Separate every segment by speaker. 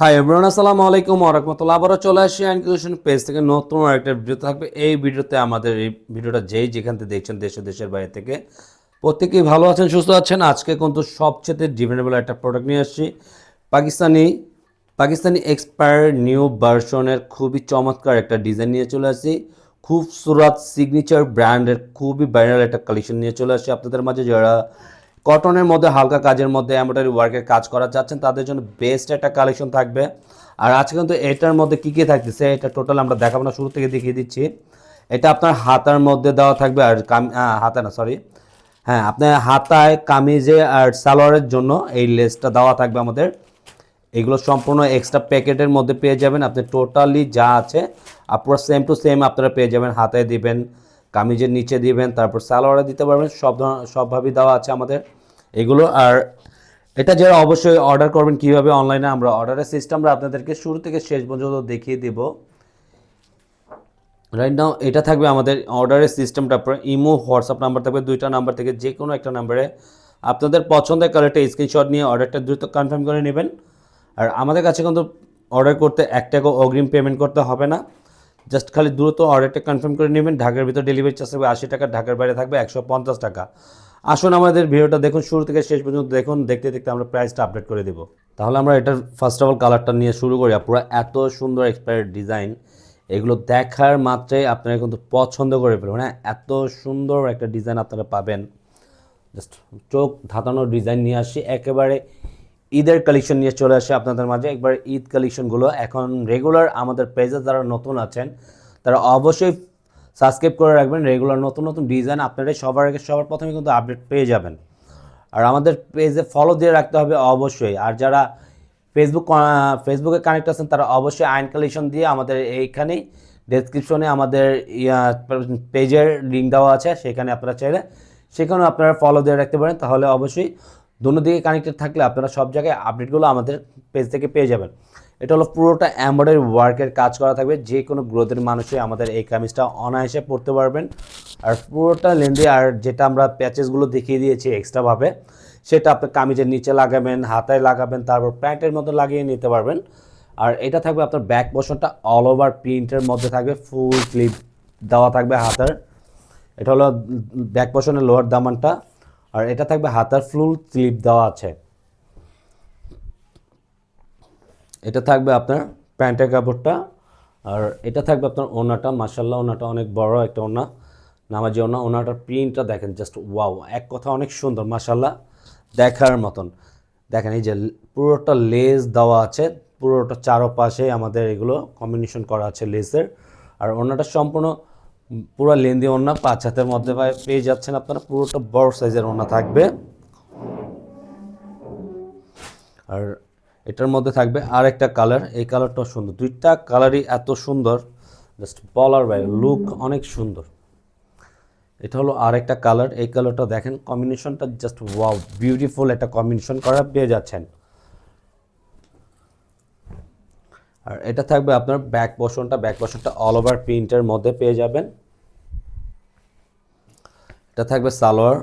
Speaker 1: Hi everyone আসসালামু আলাইকুম ওরহমতুল্লাহ আবারও চলে আসি অ্যান্ড পেজ থেকে। নতুন আরেকটা ভিডিও থাকবে। এই ভিডিওতে আমাদের এই ভিডিওটা যেই যেখান থেকে দেখছেন দেশ দেশের বাইরে থেকে, প্রত্যেকেই ভালো আছেন, সুস্থ আছেন। আজকে কিন্তু সবচেয়ে ডিফারেন্টেবল একটা প্রোডাক্ট নিয়ে আসছি। পাকিস্তানি পাকিস্তানি এক্সপায়ার নিউ ভার্সনের খুবই চমৎকার একটা ডিজাইন নিয়ে চলে আসছি। খুব সুরাত সিগনেচার ব্র্যান্ডের খুবই ভাইরাল একটা কালেকশন নিয়ে চলে আসছি। আপনাদের মাঝে যারা কটনের মধ্যে, হালকা কাজের মধ্যে এমব্রয়ডারি ওয়ার্কের কাজ করা যাচ্ছেন তাদের জন্য বেস্ট একটা কালেকশন থাকবে। আর আজকে কিন্তু এটার মধ্যে কী কী থাকতেছে, এটা টোটাল আমরা দেখাবো না, শুরু থেকে দেখিয়ে দিচ্ছি। এটা আপনার হাতার মধ্যে দেওয়া থাকবে আর কাম হাতা না সরি হ্যাঁ আপনার হাতায়, কামিজে আর সালোয়ারের জন্য এই লেসটা দেওয়া থাকবে আমাদের। এগুলো সম্পূর্ণ এক্সট্রা প্যাকেটের মধ্যে পেয়ে যাবেন। আপনি টোটালি যা আছে, আপনারা সেম টু সেম আপনারা পেয়ে যাবেন, হাতায় দিবেন। কামিজের নিচে দিবেন, তারপর সালোয়ারে দিতে পারবেন, সব সবভাবেই দেওয়া আছে আমাদের এগুলো। আর এটা যারা অবশ্যই অর্ডার করবেন, কীভাবে অনলাইনে আমরা অর্ডারের সিস্টেমটা আপনাদেরকে শুরু থেকে শেষ পর্যন্ত দেখিয়ে দিব। রাইট নাও এটা থাকবে আমাদের অর্ডারের সিস্টেমটা ইমো হোয়াটসঅ্যাপ নাম্বার থাকবে, দুইটা নাম্বার থেকে যে কোনো একটা নাম্বারে আপনাদের পছন্দের কালারটা স্ক্রিনশট নিয়ে অর্ডারটা দ্রুত কনফার্ম করে নেবেন। আর আমাদের কাছে কিন্তু অর্ডার করতে এক টাকা অগ্রিম পেমেন্ট করতে হবে না। জাস্ট খালি দ্রুত অর্ডারটা কনফার্ম করে নেবেন। ঢাকার ভিতর ডেলিভারি চার্জ থাকবে আশি টাকা, ঢাকার বাইরে থাকবে একশো পঞ্চাশ টাকা। আসুন আমাদের ভিডিওটা দেখুন, শুরু থেকে শেষ পর্যন্ত দেখুন, দেখতে দেখতে আমরা প্রাইসটা আপডেট করে দেবো। তাহলে আমরা এটার ফার্স্ট অফ অল কালারটা নিয়ে শুরু করি। পুরো এত সুন্দর এক্সপায়ার ডিজাইন এগুলো দেখার মাত্রায় আপনারা কিন্তু পছন্দ করে ফেলবেন। হ্যাঁ এত সুন্দর একটা ডিজাইন আপনারা পাবেন। জাস্ট চোখ ধাতানো ডিজাইন নিয়ে আসি। একেবারে ঈদের কালেকশন নিয়ে চলে আসে আপনাদের মাঝে। একবার ঈদ কালেকশনগুলো এখন রেগুলার আমাদের পেজে যারা নতুন আছেন, তারা অবশ্যই সাবস্ক্রাইব করে রাখবেন। রেগুলার নতুন নতুন ডিজাইন আপনারা সবার আগে, সবার প্রথমে কিন্তু আপডেট পেয়ে যাবেন। আর আমাদের পেজে ফলো দিয়ে রাখতে হবে অবশ্যই। আর যারা ফেসবুক ফেসবুকে কানেক্ট আছেন, তারা অবশ্যই আইন কালেকশন দিয়ে আমাদের এইখানেই ডেসক্রিপশনে আমাদের পেজের লিঙ্ক দেওয়া আছে। সেখানে আপনারা চাইলে সেখানেও আপনারা ফলো দিয়ে রাখতে পারেন। তাহলে অবশ্যই দুনো দিকে কানেক্টেড থাকলে আপনারা সব জায়গায় আপডেটগুলো আমাদের পেজ থেকে পেয়ে যাবেন। এটা হলো পুরোটা এমব্রয়ডারি ওয়ার্কের কাজ করা থাকবে। যে কোনো গ্রোথের মানুষই আমাদের এই কামিজটা অনায়াসে পড়তে পারবেন। আর পুরোটা লেন্দি আর যেটা আমরা প্যাচেসগুলো দেখিয়ে দিয়েছি এক্সট্রাভাবে সেটা আপনি কামিজের নিচে লাগাবেন, হাতায় লাগাবেন, তারপর প্যান্টের মধ্যে লাগিয়ে নিতে পারবেন। আর এটা থাকবে আপনার ব্যাক পোর্শনটা অল ওভার প্রিন্টের মধ্যে থাকবে ফুল ক্লিপ দেওয়া থাকবে হাতার। এটা হলো ব্যাক পোর্শনের লোয়ার দামানটা। আর এটা থাকবে হাতার ফুল স্লিপ দেওয়া আছে। এটা থাকবে আপনার প্যান্টের কাপড়টা, আর এটা থাকবে আপনার ওনাটা। মাসাল্লাহ ওনাটা অনেক বড় একটা ওনা, নামাজি ওনা। ওনাটার প্রিন্টটা দেখেন জাস্ট ওয়াও এক কথা অনেক সুন্দর মাসাল্লাহ দেখার মতন। দেখেন, এই যে পুরোটা লেস দেওয়া আছে, পুরোটা চারোপাশে আমাদের এগুলো কম্বিনেশন করা আছে লেসের আর ওনাটা সম্পূর্ণ পুরো লেন্দি ওনা পাঁচ হাতের মধ্যে পেয়ে যাচ্ছেন আপনারা, পুরোটা বড় সাইজের ওনা থাকবে। আর এটার মধ্যে থাকবে আর একটা কালার, এই কালারটাও সুন্দর। দুইটা কালারই এত সুন্দর, জাস্ট বলার বাইরে, লুক অনেক সুন্দর। এটা হলো আর একটা কালার, এই কালারটা দেখেন, কম্বিনেশনটা জাস্ট ওয়াও, বিউটিফুল একটা কম্বিনেশন করা পেয়ে যাচ্ছেন। আর এটা থাকবে আপনার ব্যাক পোর্শনটা ব্যাক পোর্শনটা অল ওভার প্রিন্টের মধ্যে পেয়ে যাবেন। এটা থাকবে সালোয়ার।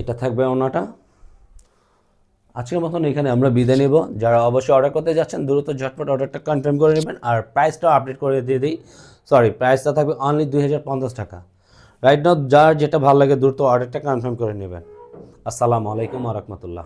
Speaker 1: এটা থাকবে ওনাটা। আজকের মতন এখানে আমরা বিদায় নেব। যারা অবশ্যই অর্ডার করতে যাচ্ছেন, দ্রুত ঝটপট অর্ডারটা কনফার্ম করে নেবেন আর প্রাইসটাও আপডেট করে দিয়ে দিই। সরি প্রাইসটা থাকবে অনলি দুই হাজার পঞ্চাশ টাকা। রাইট নাও যার যেটা ভালো লাগে, দ্রুত অর্ডারটা কনফার্ম করে নেবেন। আসসালামু আলাইকুম আ রহমতুল্লাহ।